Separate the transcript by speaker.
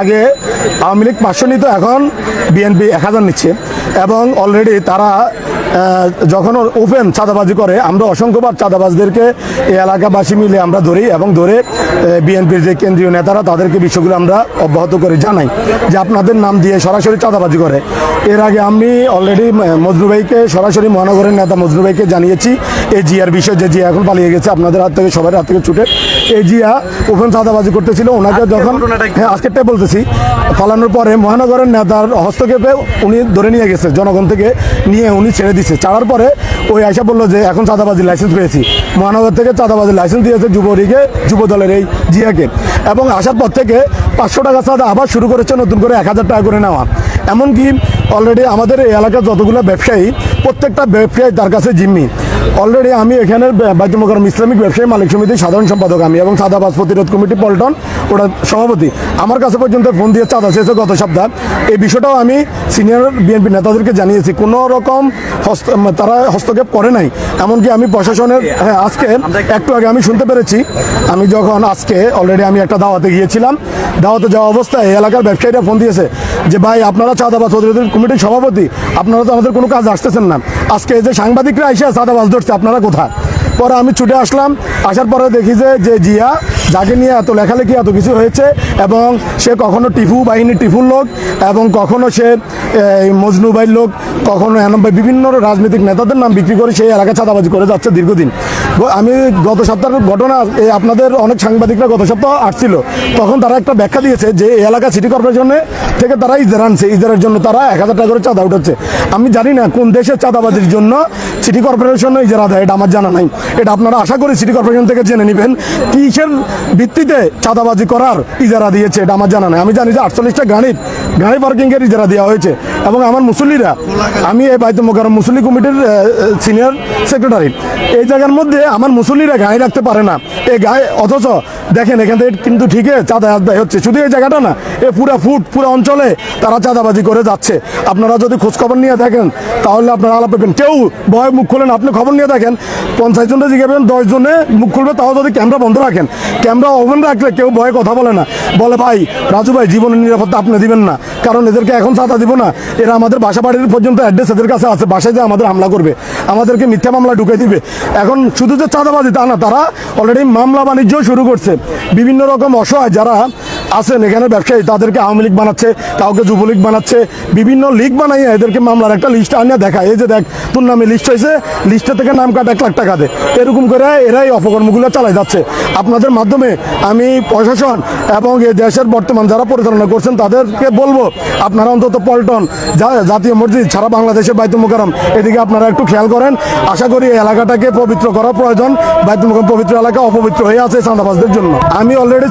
Speaker 1: আগে আওয়ামী লীগ পাঁচশো নিত এখন বিএনপি এক হাজার নিচ্ছে। এবং অলরেডি তারা যখন ওপেন চাঁদাবাজি করে আমরা অসংখ্যবার চাঁদাবাজদেরকে এই এলাকাবাসী মিলে আমরা ধরি এবং ধরে বিএনপির যে কেন্দ্রীয় নেতারা তাদেরকে বিষয়গুলো আমরা অব্যাহত করে জানাই যে আপনাদের নাম দিয়ে সরাসরি চাঁদাবাজি করে। এর আগে আমি অলরেডি মজনু ভাইকে সরাসরি মহানগরের নেতা মজনু ভাইকে জানিয়েছি এই জিয়ার বিষয় যে জিয়া এখন পালিয়ে গেছে আপনাদের হাত থেকে সবার হাত থেকে ছুটে। এই জিয়া ওপেন চাঁদাবাজি করতেছিল ওনাকে যখন হ্যাঁ আজকেরটাই বলতেছি। পালানোর পরে মহানগরের নেতার হস্তক্ষেপে উনি ধরে নিয়ে গেছে জনগণ থেকে নিয়ে উনি ছেড়ে দিছে। ছাড়ার পরে ওই আইসা বলল যে, এখন চাঁদাবাজির লাইসেন্স পেয়েছি। মহানগর থেকে চাঁদাবাজির লাইসেন্স দিয়েছে যুবলীগে যুব দলের এই জিয়াকে। এবং আসার পর থেকে পাঁচশো টাকা চাঁদা আবার শুরু করেছে নতুন করে এক হাজার টাকা করে নেওয়া। এমনকি অলরেডি আমাদের এই এলাকার যতগুলো ব্যবসায়ী, প্রত্যেকটা ব্যবসায়ী তার কাছে জিম্মি। অলরেডি আমি এখানে বাদ্যমকরম ইসলামিক ব্যবসায়ী, মালিক সমিতির সাধারণ সম্পাদক আমি এবং চাঁদাবাজ প্রতিরোধ কমিটি, পল্টন ওটা সভাপতি। আমার কাছে পর্যন্ত ফোন দিয়ে চাঁদা চেয়েছে গত সপ্তাহ। এই বিষয়টাও আমি সিনিয়র বিএনপি নেতাদেরকে জানিয়েছি। কোনো রকম হস্ত তারা হস্তক্ষেপ করে নাই। এমনকি আমি প্রশাসনের হ্যাঁ আজকে একটু আগে আমি শুনতে পেরেছি। আমি যখন আজকে অলরেডি আমি একটা দাওয়াতে গিয়েছিলাম। দাওয়াতে যাওয়া অবস্থায় এই এলাকার ব্যবসায়ীরা ফোন দিয়েছে যে, ভাই, আপনারা চাঁদাবাজ প্রতিরোধ কমিটির সভাপতি। আপনারা তো আমাদের কোনো কাজ আসতেছেন না। আজকে যে সাংবাদিকরা এসে চাঁদাবাজ ধরছে আপনারা কোথায়? পরে আমি ছুটে আসলাম আসার পরে দেখি যে যে জিয়া যাকে নিয়ে এত লেখালেখি, এত কিছু হয়েছে এবং সে কখনো টিফু বাহিনীর টিফুর লোক এবং কখনো সে মজনু ভাইয়ের লোক, কখনো এনম ভাই বিভিন্ন রাজনৈতিক নেতাদের নাম বিক্রি করে সেই এলাকা চাঁদাবাজি করে যাচ্ছে দীর্ঘদিন। আমি গত সপ্তাহের ঘটনা আপনাদের অনেক সাংবাদিকরা গত সপ্তাহ আসছিল, তখন তারা একটা ব্যাখ্যা দিয়েছে যে এই এলাকা সিটি কর্পোরেশনে থেকে তারা ইজারা আনছে, ইজারের জন্য তারা এক হাজার টাকা করে চাঁদা উঠাচ্ছে। আমি জানি না কোন দেশের চাঁদাবাজির জন্য সিটি কর্পোরেশনে ইজারা দেয়, এটা আমার জানা নাই। এটা আপনারা আশা করি সিটি কর্পোরেশন থেকে জেনে নেবেন, কিসের ভিত্তিতে চাঁদাবাজি করার ইজারা দিয়েছে, এটা আমার জানা নাই। আমি জানি যে আটচল্লিশটা গাড়ির গাড়ি পার্কিংয়ের ইজারা দেওয়া হয়েছে এবং আমার মুসল্লিরা, আমি এই বাইত মোকারম মুসল্লি কমিটির সিনিয়র সেক্রেটারি, এই জায়গার মধ্যে আমার মুসল্লিরা গাড়ি রাখতে পারে না। এই গায়ে, অথচ দেখেন, এখান থেকে কিন্তু ঠিকই চাঁদা আদায় হচ্ছে। শুধু এই জায়গাটা না, এ পুরো ফুট, পুরো অঞ্চলে তারা চাঁদাবাজি করে যাচ্ছে। আপনারা যদি খোঁজখবর নিয়ে দেখেন, তাহলে আপনারা আলাপ পাবেন কেউ ভয় মুখ খোলেন, আপনি খবর নিয়ে দেখেন, পঞ্চাশ জনে জিজ্ঞাসা দশ জনে মুখ খুলবে, তাও যদি ক্যামেরা বন্ধ রাখেন ক্যামেরা ওপেন রাখলে কেউ ভয়ে কথা বলে না। বলে, ভাই, রাজু ভাই জীবনের নিরাপত্তা আপনি দিবেন না। কারণ এদেরকে এখন চাঁদা দিব না। এরা আমাদের বাসা বাড়ির পর্যন্ত অ্যাড্রেস এদের কাছে আছে। বাসায় যে আমাদের হামলা করবে। আমাদেরকে মিথ্যা মামলা ঢুকে দিবে। এখন শুধু যে চাঁদাবাজি তা না, তারা অলরেডি মামলা বাণিজ্য শুরু করছে। বিভিন্ন রকম অসহায় যারা আছেন এখানে ব্যবসায়ী, তাদেরকে আওয়ামী লীগ বানাচ্ছে, কাউকে যুবলীগ বানাচ্ছে, বিভিন্ন লীগ বানাইয়া এদেরকে মামলার একটা লিস্ট আনিয়ে দেখায়। এই যে দেখ তোর নামে লিস্ট হয়েছে লিস্টে থেকে নাম কাটা এক লাখ টাকা দে। এরকম করে এরাই অপকর্মগুলো চালাই যাচ্ছে। আপনাদের মাধ্যমে আমি প্রশাসন এবং এই দেশের বর্তমান যারা পরিচালনা করছেন, তাদেরকে বলব, আপনারা অন্তত পল্টন জাতীয় মসজিদ সারা বাংলাদেশের বাইতুল মোকারম এদিকে আপনারা একটু খেয়াল করেন। আশা করি এই এলাকাটাকে পবিত্র করা প্রয়োজন। বাইতুল মোকারম পবিত্র এলাকা অপবিত্র হয়ে আছে চাঁদাবাজদের জন্য। আমি অলরেডি